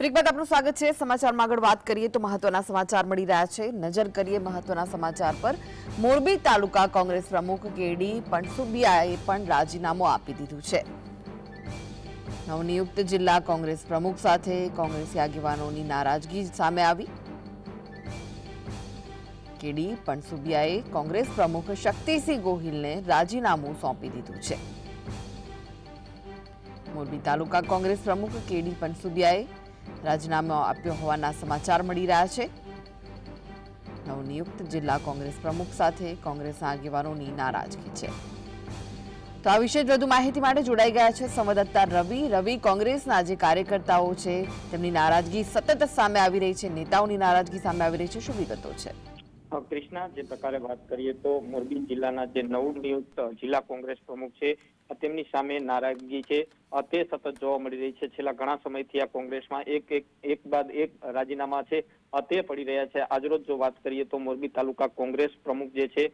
Break બાદ આપનું સ્વાગત છે. સમાચારમાં આગળ વાત કરીએ તો મહત્વના સમાચાર મળી રહ્યા છે. નજર કરીએ મહત્વના સમાચાર પર. મોરબી તાલુકા કોંગ્રેસ પ્રમુખ કેડી પણસુબિયાએ પણ રાજીનામું આપી દીધું છે. નવનિયુક્ત જિલ્લા કોંગ્રેસ પ્રમુખ સાથે કોંગ્રેસી આગેવાનોની નારાજગી સામે આવી. કેડી પણસુબિયાએ કોંગ્રેસ પ્રમુખ શક્તિસિંહ ગોહિલને રાજીનામું સોંપી દીધું છે. મોરબી તાલુકા કોંગ્રેસ પ્રમુખ કેડી પનસુબિયાએ રાજીનામું આપ્યો હોવાના સમાચાર મળી રહ્યા છે. નવનિયુક્ત જિલ્લા કોંગ્રેસ પ્રમુખ સાથે કોંગ્રેસના આગેવાનોની નારાજગી છે. તો આ વિશે વધુ માહિતી માટે જોડાઈ ગયા છે સંવાદદાતા રવિ. રવિ, કોંગ્રેસના જે કાર્યકર્તાઓ છે, તેમની નારાજગી સતત સામે આવી રહી છે, નેતાઓની નારાજગી સામે આવી રહી છે. શું વિગતો છે? ક્રિષ્ના જે પ્રકારે વાત કરીએ તો મોરબી જિલ્લાના જે નવનિયુક્ત જિલ્લા કોંગ્રેસ પ્રમુખ છે તેમની સામે નારાજગી છે. તે સતત જોવા મળી રહી છે. છેલ્લા ઘણા સમયથી આ કોંગ્રેસમાં એક એક એક બાદ એક રાજીનામા છે. તે પડી રહ્યા છે. આજરોજ જો વાત કરીએ તો મોરબી તાલુકા કોંગ્રેસ પ્રમુખ જે છે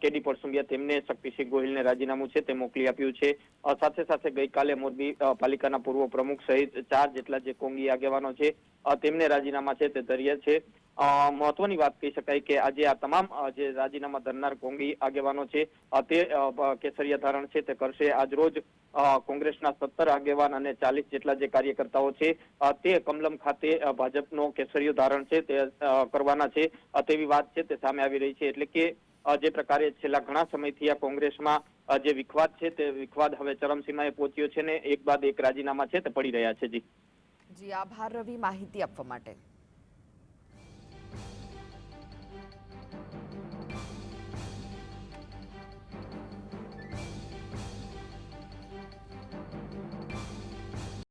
કેડી પરસુંબિયા, તેમને શક્તિસિંહ ગોહિલને રાજીનામું છે. તે મોકલી આપ્યું છે. સાથે સાથે ગઈકાલે મોરબી પાલિકાના પૂર્વ પ્રમુખ સહિત ચાર જેટલા જે કોંગી આગેવાનો છે તેમને રાજીનામા છે. તે ધર્યા છે. મહત્વની વાત કહી શકાય કે આજે આ તમામ જે રાજીનામા ધરનાર કોંગી આગેવાનો છે તે કેસરિયા ધારણ છે તે કરશે. આજરોજ કોંગ્રેસના સત્તર આગેવાન અને ચાલીસ જેટલા જે કાર્યકર્તાઓ છે તે કમલમ ખાતે ભાજપનો કેસરિયો ધારણ છે તે કરવાના છે. તેવી વાત છે તે સામે આવી રહી છે. એટલે કે જે પ્રકારે છેલ્લા ઘણા સમયથી આ કોંગ્રેસમાં જે વિખવાદ છે તે વિખવાદ હવે ચરમસીમાએ પહોંચ્યો છે ને એક બાદ એક રાજીનામા છે તે પડી રહ્યા છે. જી. જી, આભાર રવિ માહિતી આપવા માટે.